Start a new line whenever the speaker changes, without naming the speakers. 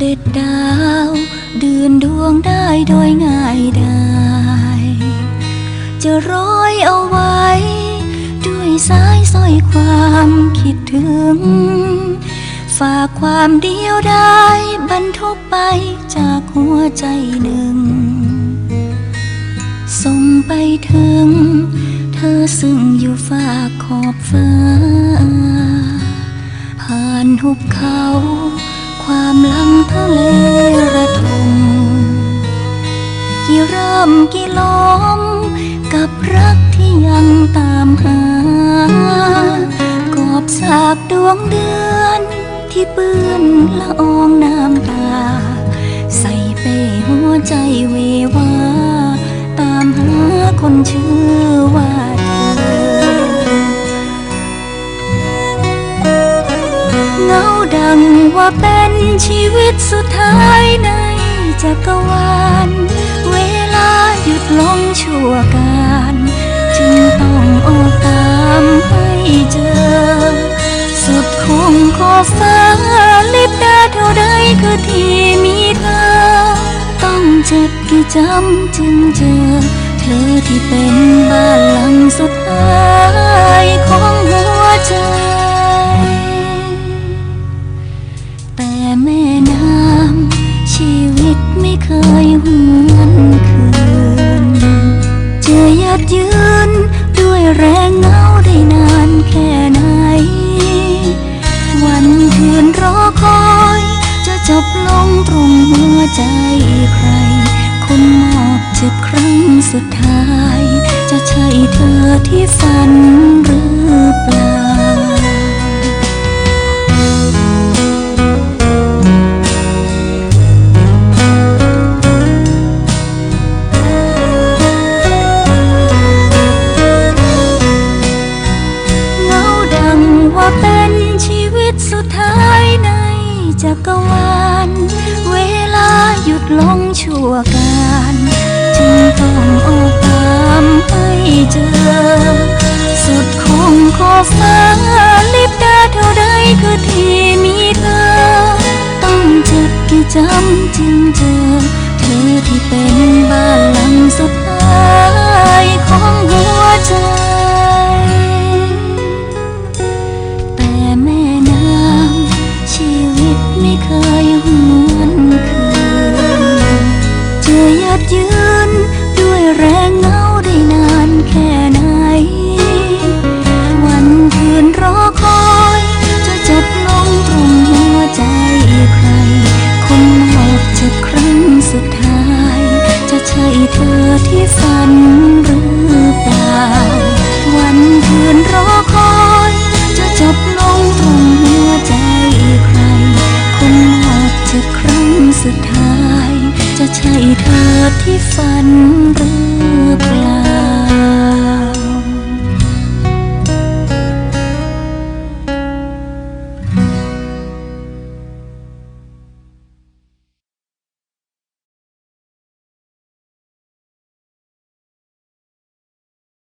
เด็ดดาว เดือนดวงได้โดยง่ายได้จะร้อยเอาไว้ ด้วยสายสร้อยความคิดถึง ฝากความเดียวได้บรรทุกไปจากหัวใจหนึ่ง ส่งไปถึง เธอซึ่งอยู่ฝากขอบฟ้า ผ่านหุบเขา ความลังทะเลระทมกี่เริ่มกี่ล้อม กับรักที่ยังตามหากอบสากดวงเดือนที่เปื้อนละอองน้ำตา ใส่เป้หัวใจเววา ตามหาคนชื่อว่า เงาดังว่าเป็นชีวิตสุดท้ายในจักรวาล เวลาหยุดลงชั่วการ จึงต้องออกตามให้เจอ สุดคงขอฟ้าลิบตาเท่าใดคือที่มีเธอ ต้องเจ็บกี่จำจึงเจอ เธอที่เป็นบ้านหลังสุดท้ายของหัว เจ็บครั้งสุดท้าย จะใช่เธอที่ฝันหรือเปล่าเงาดังว่าเป็นชีวิตสุดท้ายในจักรวาล เวลาหยุดลงชั่วกา เจอ สุดคงขอฟ้าลิบตาเท่าใดคือที่มีเธอ ต้องเจ็บกี่จำจึงเจอ เธอที่เป็นบ้านหลังสุดท้ายของหัว จะครั้งสุดท้าย จะใช่เธอที่ฝันหรือเปล่า วันคืนรอคอย จะจบลงตรงหัวใจใคร คนมากจะครั้งสุดท้าย จะใช่เธอที่ฝันหรือเปล่า